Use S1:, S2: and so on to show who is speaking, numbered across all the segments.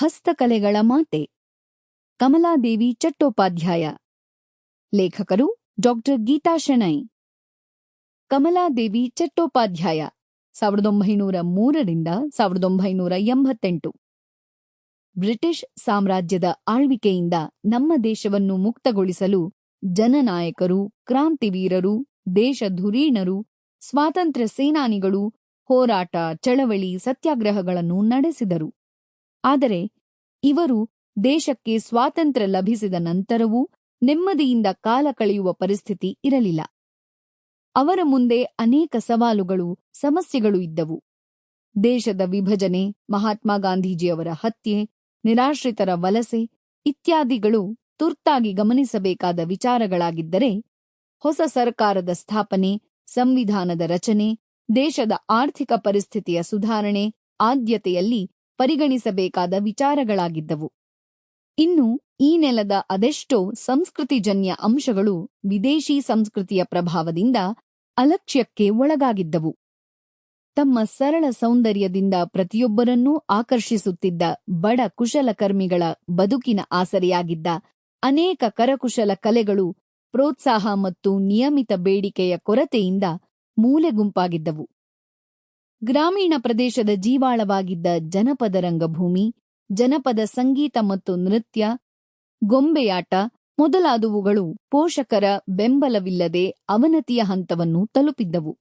S1: ಹಸ್ತಕಲೆಗಳ ಮಾತೆ. ಕಮಲಾದೇವಿ ಚಟ್ಟೋಪಾಧ್ಯಾಯ. ಲೇಖಕರು ಡಾಕ್ಟರ್ ಗೀತಾ ಶೆಣೈ. ಕಮಲಾದೇವಿ ಚಟ್ಟೋಪಾಧ್ಯಾಯ, ಸಾವಿರದ ಒಂಬೈನೂರ ಮೂರರಿಂದ ಸಾವಿರದ ಒಂಬೈನೂರ ಎಂಬತ್ತೆಂಟು. ಬ್ರಿಟಿಷ್ ಸಾಮ್ರಾಜ್ಯದ ಆಳ್ವಿಕೆಯಿಂದ ನಮ್ಮ ದೇಶವನ್ನು ಮುಕ್ತಗೊಳಿಸಲು ಜನನಾಯಕರು, ಕ್ರಾಂತಿವೀರರು, ದೇಶಧುರೀಣರು, ಸ್ವಾತಂತ್ರ್ಯ ಸೇನಾನಿಗಳು ಹೋರಾಟ, ಚಳವಳಿ, ಸತ್ಯಾಗ್ರಹಗಳನ್ನು ನಡೆಸಿದರು. ಆದರೆ ಇವರು ದೇಶಕ್ಕೆ ಸ್ವಾತಂತ್ರ್ಯ ಲಭಿಸಿದ ನಂತರವೂ ನೆಮ್ಮದಿಯಿಂದ ಕಾಲ ಕಳೆಯುವ ಪರಿಸ್ಥಿತಿ ಇರಲಿಲ್ಲ. ಅವರ ಮುಂದೆ ಅನೇಕ ಸವಾಲುಗಳು, ಸಮಸ್ಯೆಗಳು ಇದ್ದವು. ದೇಶದ ವಿಭಜನೆ, ಮಹಾತ್ಮ ಗಾಂಧೀಜಿಯವರ ಹತ್ಯೆ, ನಿರಾಶ್ರಿತರ ವಲಸೆ ಇತ್ಯಾದಿಗಳು ತುರ್ತಾಗಿ ಗಮನಿಸಬೇಕಾದ ವಿಚಾರಗಳಾಗಿದ್ದರೆ ಹೊಸ ಸರ್ಕಾರದ ಸ್ಥಾಪನೆ, ಸಂವಿಧಾನದ ರಚನೆ, ದೇಶದ ಆರ್ಥಿಕ ಪರಿಸ್ಥಿತಿಯ ಸುಧಾರಣೆ, ಆದ್ಯತೆಯಲ್ಲಿ ಪರಿಗಣಿಸಬೇಕಾದ ವಿಚಾರಗಳಾಗಿದ್ದವು. ಇನ್ನು, ಈ ನೆಲದ ಅದೆಷ್ಟೋ ಸಂಸ್ಕೃತಿಜನ್ಯ ಅಂಶಗಳು ವಿದೇಶಿ ಸಂಸ್ಕೃತಿಯ ಪ್ರಭಾವದಿಂದ ಅಲಕ್ಷ್ಯಕ್ಕೆ ಒಳಗಾಗಿದ್ದವು. ತಮ್ಮ ಸರಳ ಸೌಂದರ್ಯದಿಂದ ಪ್ರತಿಯೊಬ್ಬರನ್ನೂ ಆಕರ್ಷಿಸುತ್ತಿದ್ದ ಬಡ ಕುಶಲಕರ್ಮಿಗಳ ಬದುಕಿನ ಆಸರೆಯಾಗಿದ್ದ ಅನೇಕ ಕರಕುಶಲ ಕಲೆಗಳು ಪ್ರೋತ್ಸಾಹ ಮತ್ತು ನಿಯಮಿತ ಬೇಡಿಕೆಯ ಕೊರತೆಯಿಂದ ಮೂಲೆಗುಂಪಾಗಿದ್ದವು. ಗ್ರಾಮೀಣ ಪ್ರದೇಶದ ಜೀವಾಳವಾಗಿದ್ದ ಜನಪದ ರಂಗಭೂಮಿ, ಜನಪದ ಸಂಗೀತ ಮತ್ತು ನೃತ್ಯ, ಗೊಂಬೆಯಾಟ ಮೊದಲಾದವುಗಳು ಪೋಷಕರ ಬೆಂಬಲವಿಲ್ಲದೆ ಅವನತಿಯ ಹಂತವನ್ನು ತಲುಪಿದ್ದವು.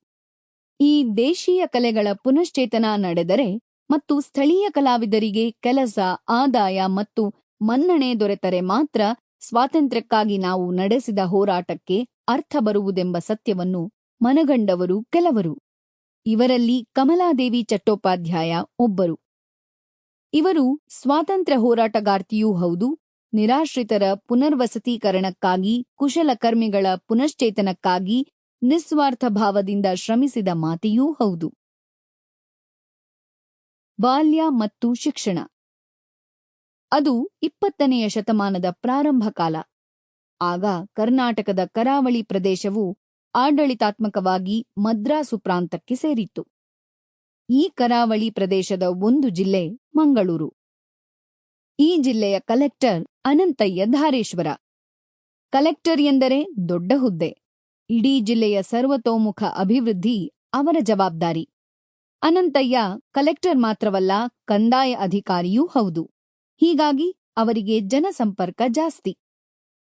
S1: ಈ ದೇಶೀಯ ಕಲೆಗಳ ಪುನಶ್ಚೇತನ ನಡೆದರೆ ಮತ್ತು ಸ್ಥಳೀಯ ಕಲಾವಿದರಿಗೆ ಕೆಲಸ, ಆದಾಯ ಮತ್ತು ಮನ್ನಣೆ ದೊರೆತರೆ ಮಾತ್ರ ಸ್ವಾತಂತ್ರ್ಯಕ್ಕಾಗಿ ನಾವು ನಡೆಸಿದ ಹೋರಾಟಕ್ಕೆ ಅರ್ಥ ಬರುವುದೆಂಬ ಸತ್ಯವನ್ನು ಮನಗಂಡವರು ಕೆಲವರು. ಇವರಲ್ಲಿ ಕಮಲಾದೇವಿ ಚಟ್ಟೋಪಾಧ್ಯಾಯ ಒಬ್ಬರು. ಇವರು ಸ್ವಾತಂತ್ರ್ಯ ಹೋರಾಟಗಾರ್ತಿಯೂ ಹೌದು, ನಿರಾಶ್ರಿತರ ಪುನರ್ವಸತೀಕರಣಕ್ಕಾಗಿ ಕುಶಲಕರ್ಮಿಗಳ ಪುನಶ್ಚೇತನಕ್ಕಾಗಿ, ನಿಸ್ವಾರ್ಥ ಭಾವದಿಂದ ಶ್ರಮಿಸಿದ ಮಾತೆಯೂ ಹೌದು. ಬಾಲ್ಯ ಮತ್ತು ಶಿಕ್ಷಣ. ಅದು ಇಪ್ಪತ್ತನೆಯ ಶತಮಾನದ ಪ್ರಾರಂಭ ಕಾಲ. ಆಗ ಕರ್ನಾಟಕದ ಕರಾವಳಿ ಪ್ರದೇಶವು ಆಡಳಿತಾತ್ಮಕವಾಗಿ ಮದ್ರಾಸು ಪ್ರಾಂತಕ್ಕೆ ಸೇರಿತ್ತು. ಈ ಕರಾವಳಿ ಪ್ರದೇಶದ ಒಂದು ಜಿಲ್ಲೆ ಮಂಗಳೂರು. ಈ ಜಿಲ್ಲೆಯ ಕಲೆಕ್ಟರ್ ಅನಂತಯ್ಯ ಧಾರೇಶ್ವರ. ಕಲೆಕ್ಟರ್ ಎಂದರೆ ದೊಡ್ಡ ಹುದ್ದೆ. ಇಡೀ ಜಿಲ್ಲೆಯ ಸರ್ವತೋಮುಖ ಅಭಿವೃದ್ಧಿ ಅವರ ಜವಾಬ್ದಾರಿ. ಅನಂತಯ್ಯ ಕಲೆಕ್ಟರ್ ಮಾತ್ರವಲ್ಲ, ಕಂದಾಯ ಅಧಿಕಾರಿಯೂ ಹೌದು. ಹೀಗಾಗಿ ಅವರಿಗೆ ಜನಸಂಪರ್ಕ ಜಾಸ್ತಿ.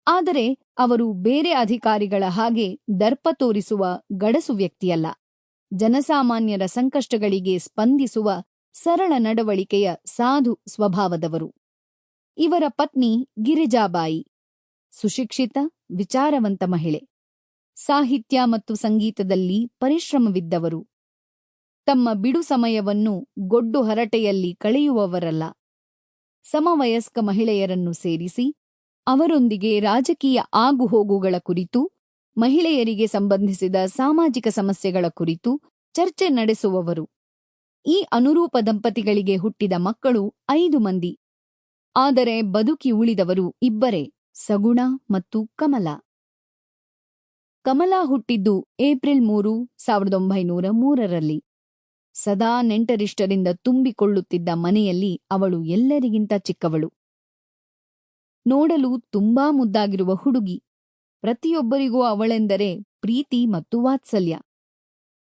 S1: ಆದರೆ ಅವರು ಬೇರೆ ಅಧಿಕಾರಿಗಳ ಹಾಗೆ ದರ್ಪ ತೋರಿಸುವ ಗಡಸು ವ್ಯಕ್ತಿಯಲ್ಲ. ಜನಸಾಮಾನ್ಯರ ಸಂಕಷ್ಟಗಳಿಗೆ ಸ್ಪಂದಿಸುವ ಸರಳ ನಡವಳಿಕೆಯ ಸಾಧು ಸ್ವಭಾವದವರು. ಇವರ ಪತ್ನಿ ಗಿರಿಜಾಬಾಯಿ. ಸುಶಿಕ್ಷಿತ, ವಿಚಾರವಂತ ಮಹಿಳೆ. ಸಾಹಿತ್ಯ ಮತ್ತು ಸಂಗೀತದಲ್ಲಿ ಪರಿಶ್ರಮವಿದ್ದವರು. ತಮ್ಮ ಬಿಡು ಸಮಯವನ್ನು ಗೊಡ್ಡು ಹರಟೆಯಲ್ಲಿ ಕಳೆಯುವವರಲ್ಲ. ಸಮವಯಸ್ಕ ಮಹಿಳೆಯರನ್ನು ಸೇರಿಸಿ ಅವರೊಂದಿಗೆ ರಾಜಕೀಯ ಆಗುಹೋಗುಗಳ ಕುರಿತು, ಮಹಿಳೆಯರಿಗೆ ಸಂಬಂಧಿಸಿದ ಸಾಮಾಜಿಕ ಸಮಸ್ಯೆಗಳ ಕುರಿತು ಚರ್ಚೆ ನಡೆಸುವವರು. ಈ ಅನುರೂಪ ದಂಪತಿಗಳಿಗೆ ಹುಟ್ಟಿದ ಮಕ್ಕಳು ಐದು ಮಂದಿ. ಆದರೆ ಬದುಕಿ ಉಳಿದವರು ಇಬ್ಬರೇ, ಸಗುಣ ಮತ್ತು ಕಮಲ. ಕಮಲಾ ಹುಟ್ಟಿದ್ದು ಏಪ್ರಿಲ್ ಮೂರು, ಸಾವಿರದ ಒಂಬೈನೂರ ಮೂರರಲ್ಲಿ. ಸದಾ ನೆಂಟರಿಷ್ಟರಿಂದ ತುಂಬಿಕೊಳ್ಳುತ್ತಿದ್ದ ಮನೆಯಲ್ಲಿ ಅವಳು ಎಲ್ಲರಿಗಿಂತ ಚಿಕ್ಕವಳು. ನೋಡಲು ತುಂಬಾ ಮುದ್ದಾಗಿರುವ ಹುಡುಗಿ. ಪ್ರತಿಯೊಬ್ಬರಿಗೂ ಅವಳೆಂದರೆ ಪ್ರೀತಿ ಮತ್ತು ವಾತ್ಸಲ್ಯ.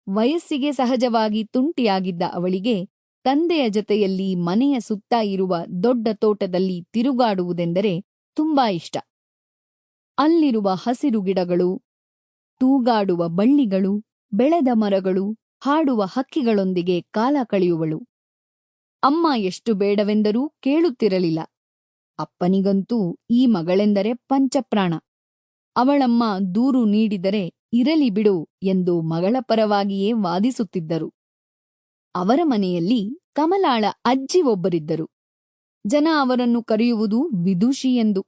S1: ವಯಸ್ಸಿಗೆ ಸಹಜವಾಗಿ ತುಂಟಿಯಾಗಿದ್ದ ಅವಳಿಗೆ ತಂದೆಯ ಜತೆಯಲ್ಲಿ ಮನೆಯ ಸುತ್ತ ಇರುವ ದೊಡ್ಡ ತೋಟದಲ್ಲಿ ತಿರುಗಾಡುವುದೆಂದರೆ ತುಂಬಾ ಇಷ್ಟ. ಅಲ್ಲಿರುವ ಹಸಿರು ಗಿಡಗಳು, ತೂಗಾಡುವ ಬಳ್ಳಿಗಳು, ಬೆಳೆದ ಮರಗಳು, ಹಾಡುವ ಹಕ್ಕಿಗಳೊಂದಿಗೆ ಕಾಲ ಕಳೆಯುವಳು. ಅಮ್ಮ ಎಷ್ಟು ಬೇಡವೆಂದರೂ ಕೇಳುತ್ತಿರಲಿಲ್ಲ. ಅಪ್ಪನಿಗಂತೂ ಈ ಮಗಳೆಂದರೆ ಪಂಚಪ್ರಾಣ. ಅವಳಮ್ಮ ದೂರು ನೀಡಿದರೆ ಇರಲಿ ಬಿಡು ಎಂದು ಮಗಳ ಪರವಾಗಿಯೇ ವಾದಿಸುತ್ತಿದ್ದರು. ಅವರ ಮನೆಯಲ್ಲಿ ಕಮಲಾಳ ಅಜ್ಜಿ ಒಬ್ಬರಿದ್ದರು. ಜನ ಅವರನ್ನು ಕರೆಯುವುದು ವಿದುಷಿ ಎಂದು.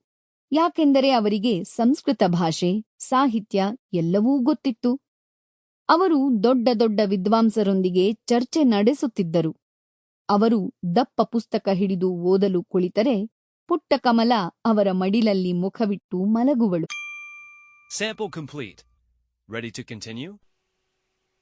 S1: ಯಾಕೆಂದರೆ ಅವರಿಗೆ ಸಂಸ್ಕೃತ ಭಾಷೆ, ಸಾಹಿತ್ಯ ಎಲ್ಲವೂ ಗೊತ್ತಿತ್ತು. ಅವರು ದೊಡ್ಡ ದೊಡ್ಡ ವಿದ್ವಾಂಸರೊಂದಿಗೆ ಚರ್ಚೆ ನಡೆಸುತ್ತಿದ್ದರು. ಅವರು ದಪ್ಪ ಪುಸ್ತಕ ಹಿಡಿದು ಓದಲು ಕುಳಿತರೆ ಪುಟ್ಟ ಕಮಲ ಅವರ ಮಡಿಲಲ್ಲಿ ಮುಖವಿಟ್ಟು ಮಲಗುವಳು.